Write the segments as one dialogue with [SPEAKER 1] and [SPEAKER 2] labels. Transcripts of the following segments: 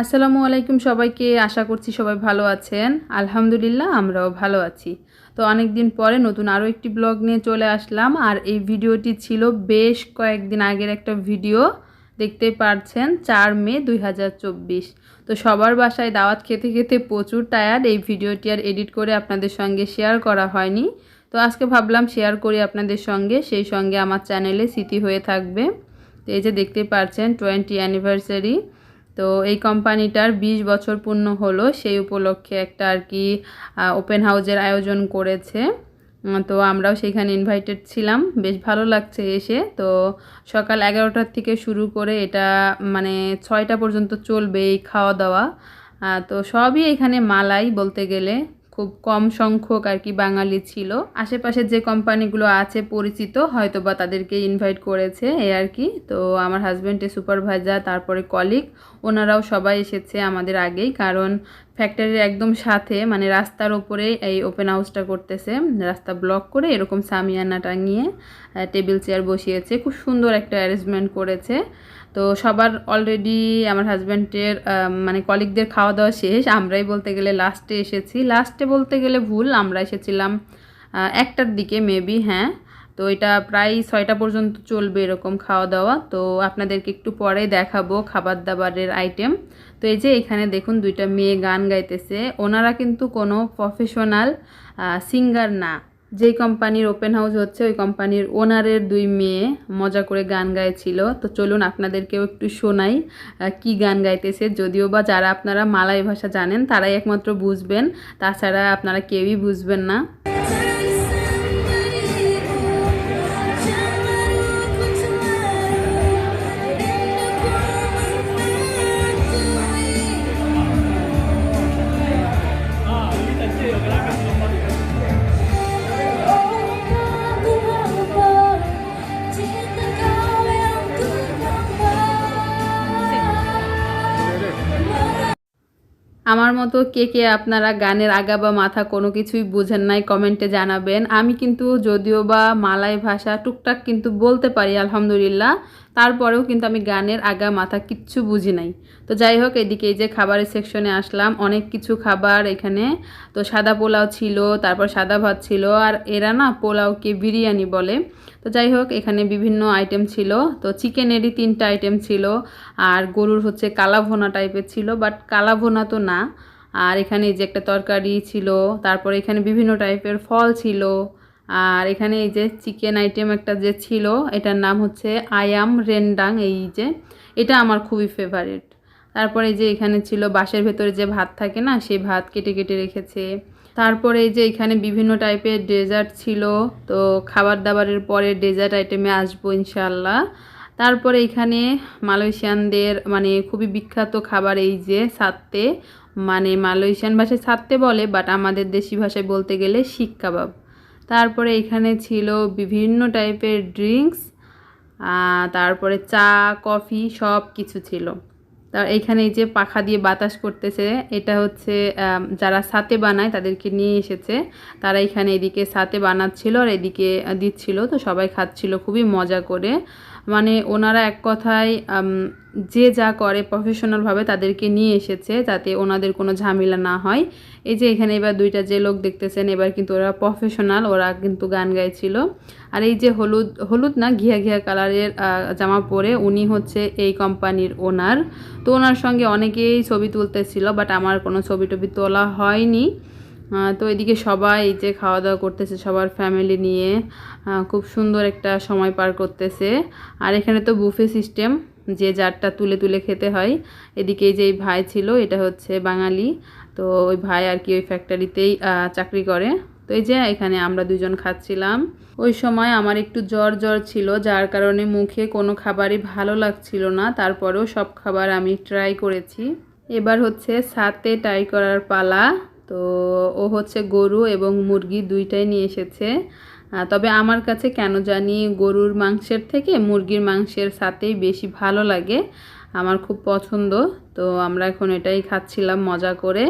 [SPEAKER 1] আসসালামু আলাইকুম সবাইকে, আশা করছি সবাই ভালো আছেন। আলহামদুলিল্লাহ, আমরাও ভালো আছি। তো অনেক দিন পরে নতুন আরও একটি ব্লগ নিয়ে চলে আসলাম, আর এই ভিডিওটি ছিল বেশ কয়েকদিন আগের একটা ভিডিও। দেখতে পারছেন, চার মে দুই হাজার চব্বিশ। তো সবার বাসায় দাওয়াত খেতে খেতে প্রচুর টায়ার্ড এই ভিডিওটি আর এডিট করে আপনাদের সঙ্গে শেয়ার করা হয়নি। তো আজকে ভাবলাম শেয়ার করি আপনাদের সঙ্গে, সেই সঙ্গে আমার চ্যানেলে স্মৃতি হয়ে থাকবে। তো এই যে দেখতে পাচ্ছেন টোয়েন্টি অ্যানিভার্সারি তো এই কোম্পানিটার ২০ বছর পূর্ণ হলো, সেই উপলক্ষে একটা আর কি ওপেন হাউজের আয়োজন করেছে। তো আমরাও সেখানে ইনভাইটেড ছিলাম। বেশ ভালো লাগছে এসে। তো সকাল এগারোটার থেকে শুরু করে এটা মানে ছয়টা পর্যন্ত চলবে এই খাওয়া দাওয়া তো সবই এখানে মালাই বলতে গেলে। খুব কম সংখ্যক আর কি বাঙালি ছিল। আশেপাশে যে কোম্পানিগুলো আছে পরিচিত হয়তো বা তাদেরকে ইনভাইট করেছে এ আর কি। তো আমার হাজব্যান্ডের সুপারভাইজার তারপরে কলিগ ওনারাও সবাই এসেছে আমাদের আগেই। কারণ ফ্যাক্টরির একদম সাথে মানে রাস্তার ওপরে এই ওপেন হাউসটা করতেছে। রাস্তা ব্লক করে এরকম সামিয়ানা টাঙিয়ে টেবিল চেয়ার বসিয়েছে। খুব সুন্দর একটা অ্যারেঞ্জমেন্ট করেছে। তো সবার অলরেডি আমার হাজব্যান্ডের মানে কলিগদের খাওয়া দাওয়া শেষ। আমরাই বলতে গেলে লাস্টে এসেছি। লাস্টে বলতে গেলে ভুল, আমরা এসেছিলাম একটার দিকে মেবি হ্যাঁ। তো এটা প্রায় ছয়টা পর্যন্ত চলবে এরকম খাওয়া দাওয়া তো আপনাদেরকে একটু পরে দেখাবো খাবার দাবারের আইটেম তো এই যে এখানে দেখুন দুইটা মেয়ে গান গাইতেছে। ওনারা কিন্তু কোনো প্রফেশনাল সিঙ্গার না। যেই কোম্পানির ওপেন হাউস হচ্ছে, ওই কোম্পানির ওনারের দুই মেয়ে মজা করে গান গাইছিল। তো চলুন আপনাদেরকেও একটু শোনাই কি গান গাইতেছে। যদিও বা যারা আপনারা মালাই ভাষা জানেন, তারাই একমাত্র বুঝবেন। তাছাড়া আপনারা কেউই বুঝবেন না। মতো কে কে আপনারা গানের আগা বা মাথা কোনো কিছুই বুঝেন নাই, কমেন্টে জানাবেন। আমি কিন্তু যদিও বা মালাই ভাষা টুকটাক কিন্তু বলতে পারি, আলহামদুলিল্লাহ। তারপরেও কিন্তু আমি গানের আগা মাথা কিচ্ছু বুঝি নাই। তো যাই হোক, এদিকে এই যে খাবারের সেকশনে আসলাম, অনেক কিছু খাবার এখানে। তো সাদা পোলাও ছিল, তারপর সাদা ভাত ছিল, আর এরা না পোলাওকে বিরিয়ানি বলে। তো যাই হোক, এখানে বিভিন্ন আইটেম ছিল। তো চিকেনেরই তিনটা আইটেম ছিল, আর গরুর হচ্ছে কালাভোনা টাইপের ছিল বাট কালাভোনা তো না। আর এখানে যে একটা তরকারি ছিল, তারপর এখানে বিভিন্ন টাইপের ফল ছিল। আর এখানে এই যে চিকেন আইটেম একটা যে ছিল, এটার নাম হচ্ছে আয়াম রেন্ডাং, এই যে, এটা আমার খুবই ফেভারিট তারপরে যে এখানে ছিল বাঁশের ভেতরে যে ভাত থাকে না, সেই ভাত কেটে কেটে রেখেছে। তারপরে এই যে এখানে বিভিন্ন টাইপের ডেজার্ট ছিল, তো খাবার দাবারের পরে ডেজার্ট আইটেমে আসব ইনশাল্লাহ তারপরে এখানে মালয়েশিয়ানদের মানে খুবই বিখ্যাত খাবার এই যে সাত্তে। মানে মালয়েশিয়ান ভাষায় সাত্তে বলে বাট আমাদের দেশি ভাষায় বলতে গেলে শিক কাবাব। তারপরে এখানে ছিল বিভিন্ন টাইপের ড্রিঙ্কস তারপরে চা, কফি সব কিছু ছিল। তার এখানে এই যে পাখা দিয়ে বাতাস করতেছে, এটা হচ্ছে যারা সাথে বানায় তাদেরকে নিয়ে এসেছে। তারা এখানে এদিকে সাথে বানাচ্ছিল আর এদিকে দিচ্ছিল, তো সবাই খাচ্ছিল, খুবই মজা করে। মানে ওনারা এক কথায় যে যা করে প্রফেশনালভাবে তাদেরকে নিয়ে এসেছে যাতে ওনাদের কোনো ঝামেলা না হয়। এই যে এখানে এবার দুইটা যে লোক দেখতেছেন, এবার কিন্তু ওরা প্রফেশনাল ওরা কিন্তু গান গাইছিল। আর এই যে হলুদ হলুদ না, ঘিয়া ঘিয়া কালারের জামা পরে উনি হচ্ছে এই কোম্পানির ওনার তো ওনার সঙ্গে অনেকেই ছবি তুলতেছিল বাট আমার কোনো ছবি টবি তোলা হয়নি। তো এদিকে সবাই এই যে খাওয়া দাওয়া করতেছে, সবার ফ্যামিলি নিয়ে। খুব সুন্দর একটা সময় পার করতেছে। আর এখানে তো বুফে সিস্টেম যে যারটা তুলে তুলে খেতে হয়। এদিকে যে ভাই ছিল, এটা হচ্ছে বাঙালি। তো ওই ভাই আর কি ওই ফ্যাক্টরিতেই চাকরি করে। তো এই যে এখানে আমরা দুজন খাচ্ছিলাম। ওই সময় আমার একটু জ্বর জ্বর ছিল, যার কারণে মুখে কোনো খাবারই ভালো লাগছিল না। তারপরেও সব খাবার আমি ট্রাই করেছি। এবার হচ্ছে সাথে ট্রাই করার পালা। তো ও হচ্ছে গরু এবং মুরগি দুইটাই নিয়ে এসেছে। তবে আমার কাছে কেন জানি গরুর মাংসের থেকে মুরগির মাংসের সাথেই বেশি ভালো লাগে। আমার খুব পছন্দ। তো আমরা এখন এটাই খাচ্ছিলাম মজা করে।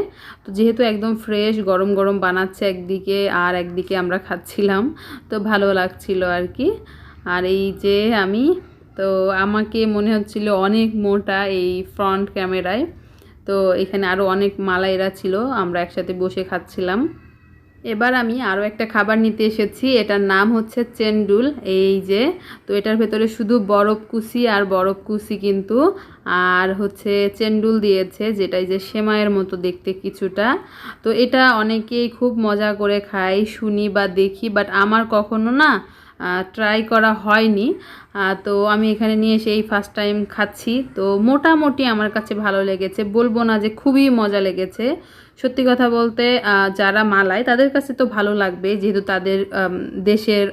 [SPEAKER 1] তো যেহেতু একদম ফ্রেশ গরম গরম বানাচ্ছে একদিকে আর একদিকে আমরা খাচ্ছিলাম, তো ভালো লাগছিল আর কি। আর এই যে আমি, তো আমাকে মনে হচ্ছিল অনেক মোটা এই ফ্রন্ট ক্যামেরায় তো এখানে আরও অনেক মালাইরা ছিল, আমরা একসাথে বসে খাচ্ছিলাম। এবার আমি আরও একটা খাবার নিতে এসেছি, এটার নাম হচ্ছে চেন্ডুল। এই যে, তো এটার ভেতরে শুধু বরফ কুচি আর বরফ কুচি কিন্তু, আর হচ্ছে চেন্ডুল দিয়েছে, যেটা এই যে সেমায়ের মতো দেখতে কিছুটা। তো এটা অনেকেই খুব মজা করে খায়, শুনি বা দেখি বাট আমার কখনো না ট্রাই করা হয়নি। তো আমি এখানে নিয়ে এসে এই ফার্স্ট টাইম খাচ্ছি। তো মোটামুটি আমার কাছে ভালো লেগেছে। বলব না যে খুবই মজা লেগেছে। সত্যি কথা বলতে যারা মালায় তাদের কাছে তো ভালো লাগবে, যেহেতু তাদের দেশের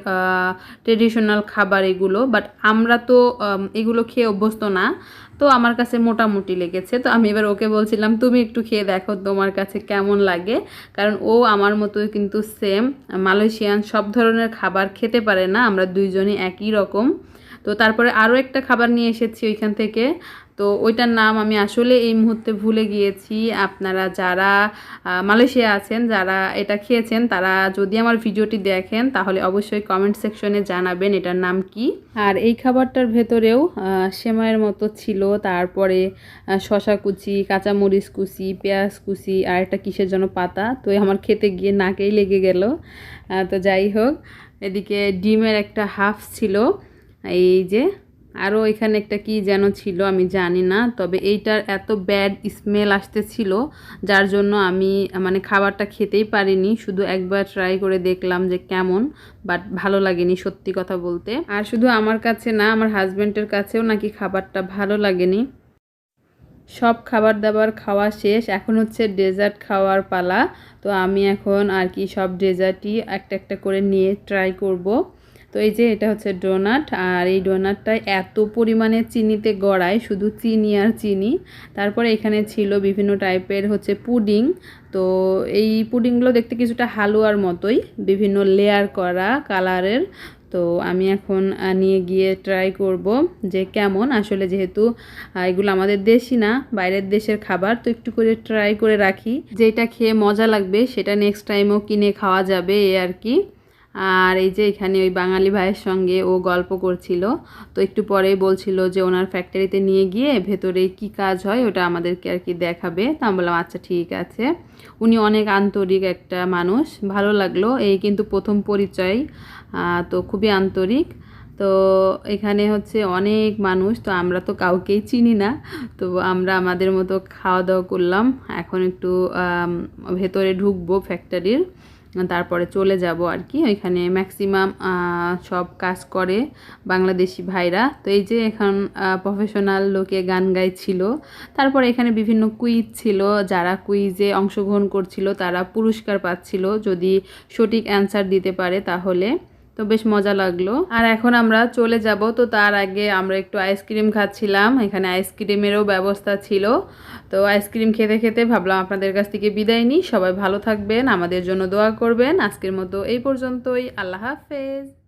[SPEAKER 1] ট্রেডিশনাল খাবার এগুলো। বাট আমরা তো এগুলো খেয়ে অভ্যস্ত না। তো আমার কাছে মোটামুটি লেগেছে। তো আমি এবার ওকে বলছিলাম, তুমি একটু খেয়ে দেখো তোমার কাছে কেমন লাগে। কারণ ও আমার মতো কিন্তু সেম মালয়েশিয়ান সব ধরনের খাবার খেতে পারে না, আমরা দুইজনই একই রকম। তো তারপরে আরও একটা খাবার নিয়ে এসেছি ওইখান থেকে। তো ওইটার নাম আমি আসলে এই মুহূর্তে ভুলে গিয়েছি। আপনারা যারা মালয়েশিয়া আছেন, যারা এটা খেয়েছেন, তারা যদি আমার ভিডিওটি দেখেন, তাহলে অবশ্যই কমেন্ট সেকশনে জানাবেন এটার নাম কি। আর এই খাবারটার ভেতরেও সেমাইয়ের মতো ছিল, তারপরে শশা কুচি, কাঁচামরিচ কুচি, পেঁয়াজ কুচি, আর একটা কিসের জন্য পাতা, তো আমার খেতে গিয়ে নাকেই লেগে গেল। তো যাই হোক, এদিকে ডিমের একটা হাফ ছিল, এই যে আরও এখানে একটা কি যেন ছিল আমি জানি না, তবে এইটার এত ব্যাড স্মেল আসতেছিল, যার জন্য আমি মানে খাবারটা খেতেই পারিনি, শুধু একবার ট্রাই করে দেখলাম যে কেমন বাট ভালো লাগেনি সত্যি কথা বলতে। আর শুধু আমার কাছে না, আমার হাজব্যান্ডের কাছেও নাকি খাবারটা ভালো লাগেনি। সব খাবার দাবার খাওয়া শেষ, এখন হচ্ছে ডেজার্ট খাওয়ার পালা, তো আমি এখন আর কি সব ডেজার্টই একটা একটা করে নিয়ে ট্রাই করব। তো এই যে এটা হচ্ছে ডোনাট, আর এই ডোনাটটা এত পরিমাণে চিনিতে গড়ায়, শুধু চিনি আর চিনি। তারপরে এখানে ছিল বিভিন্ন টাইপের হচ্ছে পুডিং। তো এই পুডিংগুলো দেখতে কিছুটা হালুয়ার মতোই, বিভিন্ন লেয়ার করা কালারের। তো আমি এখন নিয়ে গিয়ে ট্রাই করব যে কেমন। আসলে যেহেতু এগুলো আমাদের দেশি না, বাইরের দেশের খাবার, তো একটু করে ট্রাই করে রাখি। যেটা খেয়ে মজা লাগবে, সেটা নেক্সট টাইমও কিনে খাওয়া যাবে এই আর কি। আর এই যে এখানে ওই বাঙালি ভাইয়ের সঙ্গে ও গল্প করছিল, তো একটু পরেই বলছিল যে ওনার ফ্যাক্টরিতে নিয়ে গিয়ে ভেতরে কি কাজ হয় ওটা আমাদেরকে আর কি দেখাবে। তা আমি বললাম আচ্ছা ঠিক আছে। উনি অনেক আন্তরিক একটা মানুষ, ভালো লাগল। এই কিন্তু প্রথম পরিচয় তো খুবই আন্তরিক। তো এখানে হচ্ছে অনেক মানুষ, তো আমরা তো কাউকেই চিনি না। তো আমরা আমাদের মতো খাওয়া দাওয়া করলাম। এখন একটু ভেতরে ঢুকবো ফ্যাক্টরির তারপরে চলে যাব আর কি, ওইখানে ম্যাক্সিমাম সব কাজ করে বাংলাদেশি ভাইরা। তো এই যে এখন প্রফেশনাল লোকে গান গাইছিল, তারপরে এখানে বিভিন্ন কুইজ ছিল, যারা কুইজে অংশগ্রহণ করছিল তারা পুরস্কার পাচ্ছিল, যদি সঠিক অ্যান্সার দিতে পারে তাহলে। তো বেশ মজা লাগল। আর এখন আমরা চলে যাব, তো তার আগে আমরা একটু আইসক্রিম খাচ্ছিলাম। এখানে আইসক্রিমেরও ব্যবস্থা ছিল। তো আইসক্রিম খেতে খেতে ভাবলাম আপনাদের কাছ থেকে বিদায় নিই। সবাই ভালো থাকবেন, আমাদের জন্য দোয়া করবেন। আজকের মতো এই পর্যন্তই। আল্লাহ হাফেজ।